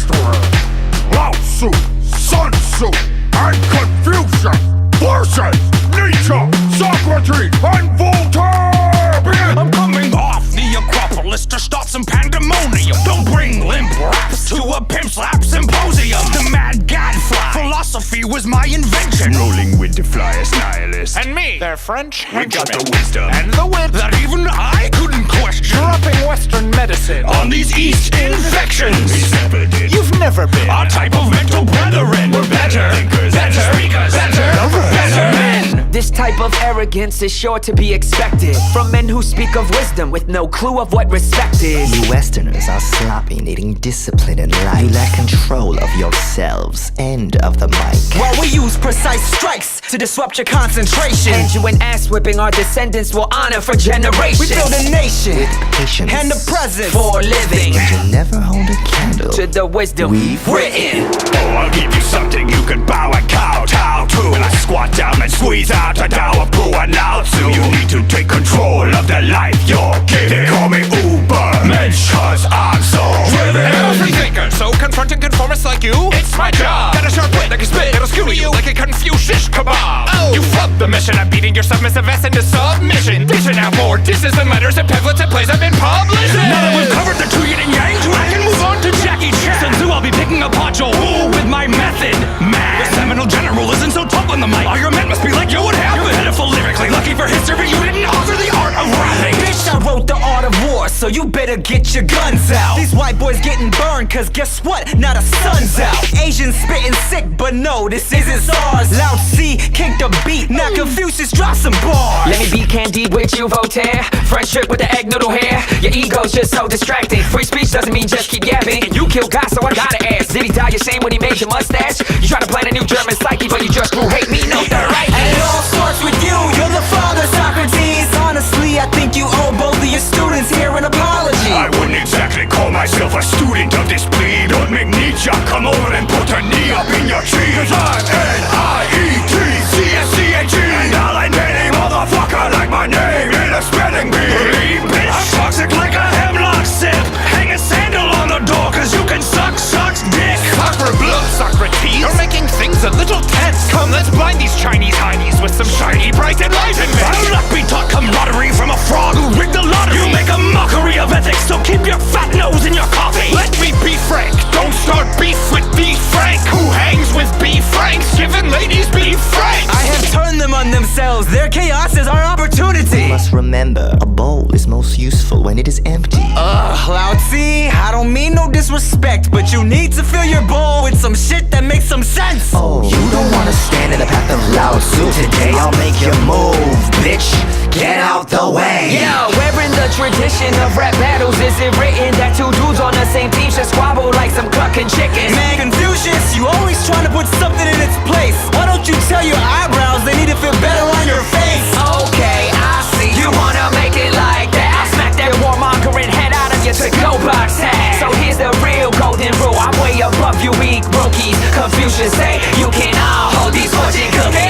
history. Lao Tzu, Sun Tzu, and Confucius versus Nietzsche, Socrates, and Voltaire. I'm coming off the Acropolis to start some pandemonium. Don't bring limp raps to a pimp slap symposium. The mad gadfly. Philosophy was my invention. Rolling with the flyest nihilist. And me, their French We got the wisdom. And the wit that even I couldn't question. Dropping Western medicine. On these East infections. He's never did. You've never been. Our type of mental brethren. We're better, Thinkers better, speakers. better, better men. This type of arrogance is sure to be expected from men who speak of wisdom with no clue of what respect is. You Westerners are sloppy, needing discipline in life. You lack control of yourselves and of the mic. While we use precise strikes to disrupt your concentration. And you an ass whipping our descendants will honor for generations. We build a nation with Patience. and the present for a living You never hold a candle. to the wisdom We've written. Oh, I'll give you something you like a Confucius kebab. Oh, you flub the mission of beating your submissive ass into submission. Dishing out more disses and letters and pamphlets and plays I've been published. You better get your guns out. These white boys getting burned, cause guess what? Now the sun's out. Asians spitting sick, but no, this isn't SARS. Loud C, kick the beat, now Confucius drop some bars. Let me be candid with you, Voltaire. French trip with the egg noodle hair. Your ego's just so distracting. Free speech doesn't mean just keep yapping. And you killed God, so I gotta ask. Did he die ashamed when he made your mustache? You try to up in. remember, a bowl is most useful when it is empty. Ugh, Lao I don't mean no disrespect, but you need to fill your bowl with some shit that makes some sense. Oh, you don't wanna stand in the path of Lao Tzu. Today I'll make your move, bitch. Get out the way. Yo, where in the tradition of rap battles is it written that two dudes on the same team should squabble like some clucking chickens? Man, Confucius, you always trying to put something in its place. Why don't you tell your above you weak rookies. Confucius say you cannot hold these watching cookies.